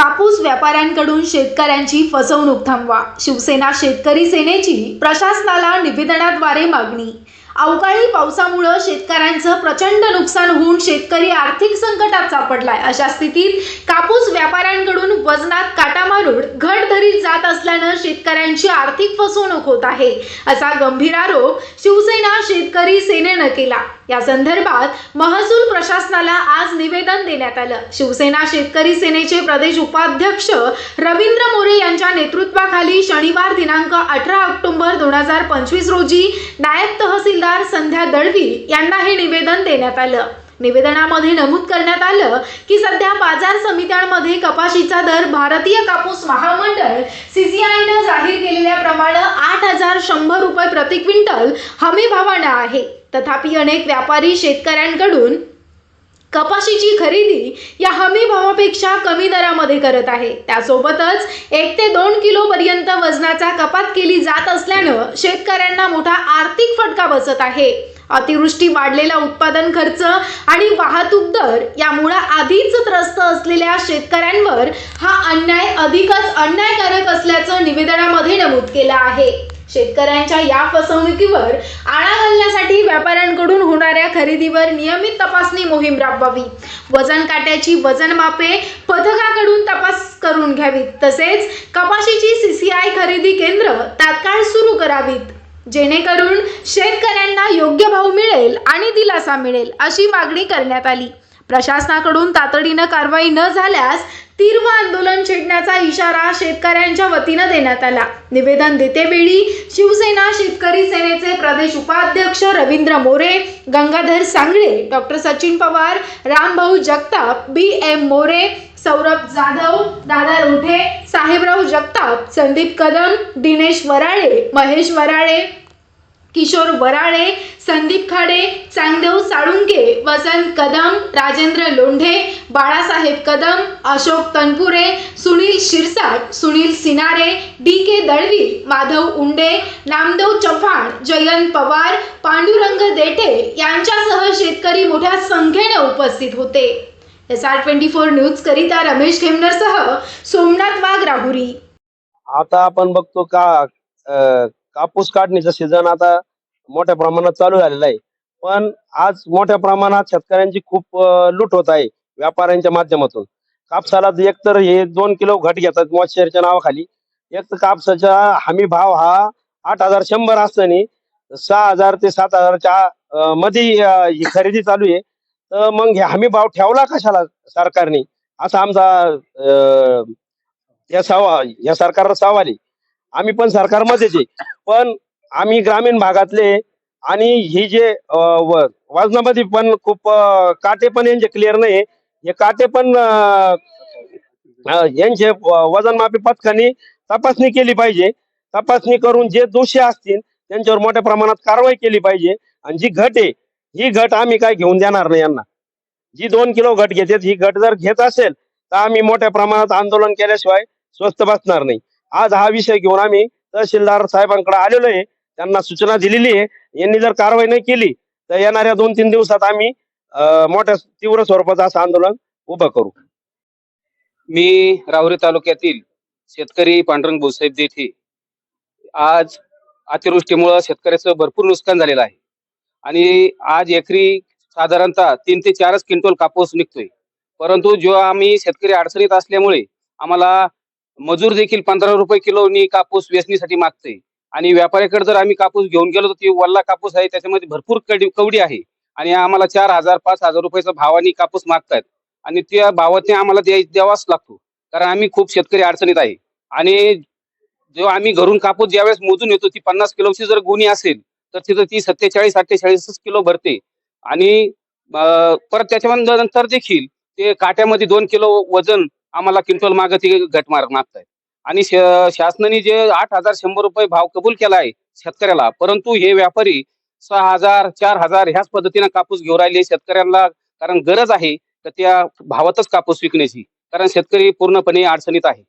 कापूस व्यापाऱ्यांकडून शेतकऱ्यांची फसवणूक थांबवा. शिवसेना शेतकरी सेनेची प्रशासनाला निवेदनाद्वारे मागणी अवकाळी पावसामुळं शेतकऱ्यांचं प्रचंड नुकसान होऊन शेतकरी आर्थिक संकटात सापडलाय. अशा स्थितीत कापूस व्यापाऱ्यांकडून वजनात काटा मारून घट धरीत जात असल्यानं शेतकऱ्यांची आर्थिक फसवणूक होत आहे. असा गंभीर आरोप शिवसेना शेतकरी सेनेनं केला. या संदर्भात महसूल प्रशासनाला आज निवेदन देण्यात आलं. शिवसेना शेतकरी सेनेचे प्रदेश उपाध्यक्ष रवींद्र मोरे यांच्या नेतृत्वाखाली शनिवार दिनांक अठरा ऑक्टोबर दोन हजार पंचवीस रोजी नायब तहसील तहसीलदार संध्या दळवी यांना हे निवेदन देण्यात आलं. निवेदनामध्ये नमूद करण्यात आलं की सध्या बाजार समित्यांमध्ये कपाशीचा दर भारतीय कापूस महामंडळ सीसीआयनं जाहीर केलेल्याप्रमाणे आठ हजार शंभर रुपये प्रति क्विंटल हमी भावानं आहे. तथापि अनेक व्यापारी शेतकऱ्यांकडून कपाशीची खरेदी या हमी भावापेक्षा कमी दरामध्ये करत आहे. त्यासोबतच एक ते दोन किलो पर्यंत वजनाचा कपात केली जात असल्यानं शेतकऱ्यांना मोठा आर्थिक फटका बसत आहे. अतिवृष्टी वाढलेला उत्पादन खर्च आणि वाहतूक दर यामुळे आधीच त्रस्त असलेल्या शेतकऱ्यांवर हा अन्याय अधिकच अन्यायकारक असल्याचं निवेदनामध्ये नमूद केलं आहे. शेतकऱ्यांच्या या फसवणुकीवर आळा घालण्यासाठी व्यापाऱ्यांकडून होणाऱ्या खरेदीवर नियमित तपासणी मोहीम राबवावी. वजन काट्याची वजन मापे पथकाकडून तपास करून घ्यावीत. तसेच कपाशीची सीसीआय खरेदी केंद्र तात्काळ सुरू करावीत. जेणेकरून शेतकऱ्यांना योग्य भाव मिळेल आणि दिलासा मिळेल अशी मागणी करण्यात आली. प्रशासनाकडून तातडीनं कारवाई न झाल्यास तीव्र आंदोलन छेडण्याचा इशारा शेतकऱ्यांच्या वतीनं देण्यात आला. निवेदन देतेवेळी शिवसेना शेतकरी सेनेचे प्रदेश उपाध्यक्ष Ravindra More Gangadhar Sangle doctor Sachin Pawar Rambhau Jagtap B M More Saurabh Jadhav Dada Rothe Sahebrao Jagtap Sandeep Kadam Dinesh Varale Mahesh Varale Kishor Varale Sandeep Khade Changdev Salunke Vasant Kadam Rajendra Londhe Balasaheb Kadam Ashok Tanpure Sunil Shirsat Sunil Sinare D K Dalvi Madhav Unde Namdev Chavan Jayant Pawar Pandurang Dethe यांच्यासह शेतकरी मोठ्या संख्येने उपस्थित होते. S R twenty four news करिता रमेश खेमनरसह सोमनाथ वाघ राहुरी. आता आपण बघतो का कापूस काढणीचं सीझन आता मोठ्या प्रमाणात चालू झालेला आहे. पण आज मोठ्या प्रमाणात शेतकऱ्यांची खूप लूट होत आहे व्यापाऱ्यांच्या माध्यमातून. कापसाला एक तर हे दोन किलो घट घेतात मॉइश्चरच्या नावाखाली. एक तर कापसाचा हमी भाव हा आठ हजार शंभर असताना सहा हजार ते सात हजारच्या मध्ये खरेदी चालू आहे. तर मग हे हमी भाव ठेवला कशाला सरकारने? असा आमचा या सवा या सरकारला सवाल आहे. आम्ही पण सरकारमध्येच आहे. पण आम्ही ग्रामीण भागातले आणि ही जे वजनामध्ये पण खूप काटे पण यांचे क्लिअर नाही हे काटे पण यांचे वजनमापी पथकाने तपासणी केली पाहिजे. तपासणी करून जे दोषी असतील त्यांच्यावर मोठ्या प्रमाणात कारवाई केली पाहिजे. आणि जी घट आहे ही घट आम्ही काय घेऊन देणार नाही यांना. जी दोन किलो घट घेते ही घट जर घेत असेल तर आम्ही मोठ्या प्रमाणात आंदोलन केल्याशिवाय स्वस्त बसणार नाही. आज हा विषय घेऊन आम्ही तहसीलदार साहेबांकडे आलेलो आहे. त्यांना सूचना दिलेली आहे. यांनी जर कारवाई नाही केली तर येणाऱ्या दोन तीन दिवसात आम्ही मोठ्या तीव्र स्वरूपाचं असं आंदोलन उभं करू. मी राहुरी तालुक्यातील शेतकरी पांडुरंग भोसाहेब देठे आज अतिवृष्टीमुळं शेतकऱ्याचं भरपूर नुकसान झालेलं आहे. आणि आज एकरी साधारणतः तीन ते चारच क्विंटल कापूस निघतोय. परंतु जो आम्ही शेतकरी अडचणीत असल्यामुळे आम्हाला मजूर देखील पंधरा रुपये किलोनी कापूस वेचणीसाठी मागते आणि व्यापाऱ्याकडे जर आम्ही कापूस घेऊन गेलो तर ती वल्ला कापूस आहे त्याच्यामध्ये भरपूर कडी कवडी आहे. आणि आम्हाला चार हजार पाच हजार रुपयाचा भावानी कापूस मागतायत. आणि त्या भावाने आम्हाला द्याय द्यावाच लागतो. कारण आम्ही खूप शेतकरी अडचणीत आहे. आणि जेव्हा आम्ही घरून कापूस ज्यावेळेस मोजून येतो ती पन्नास किलोची जर गुणी असेल तर तिथं ती सत्तेचाळीस अठ्ठेचाळीसच किलो भरते. आणि परत त्याच्यानंतर नंतर देखील ते काट्यामध्ये दोन किलो वजन आम्हाला क्विंटल मागती ते घट मागतायत. आणि श- शासनाने जे आठ हजार शंभर रुपये भाव कबूल केला आहे शेतकऱ्याला परंतु हे व्यापारी सहा हजार चार हजार ह्याच पद्धतीनं कापूस घेऊन राहिले शेतकऱ्यांना कारण गरज आहे तर त्या भावातच कापूस विकण्याची कारण शेतकरी पूर्णपणे अडचणीत आहे.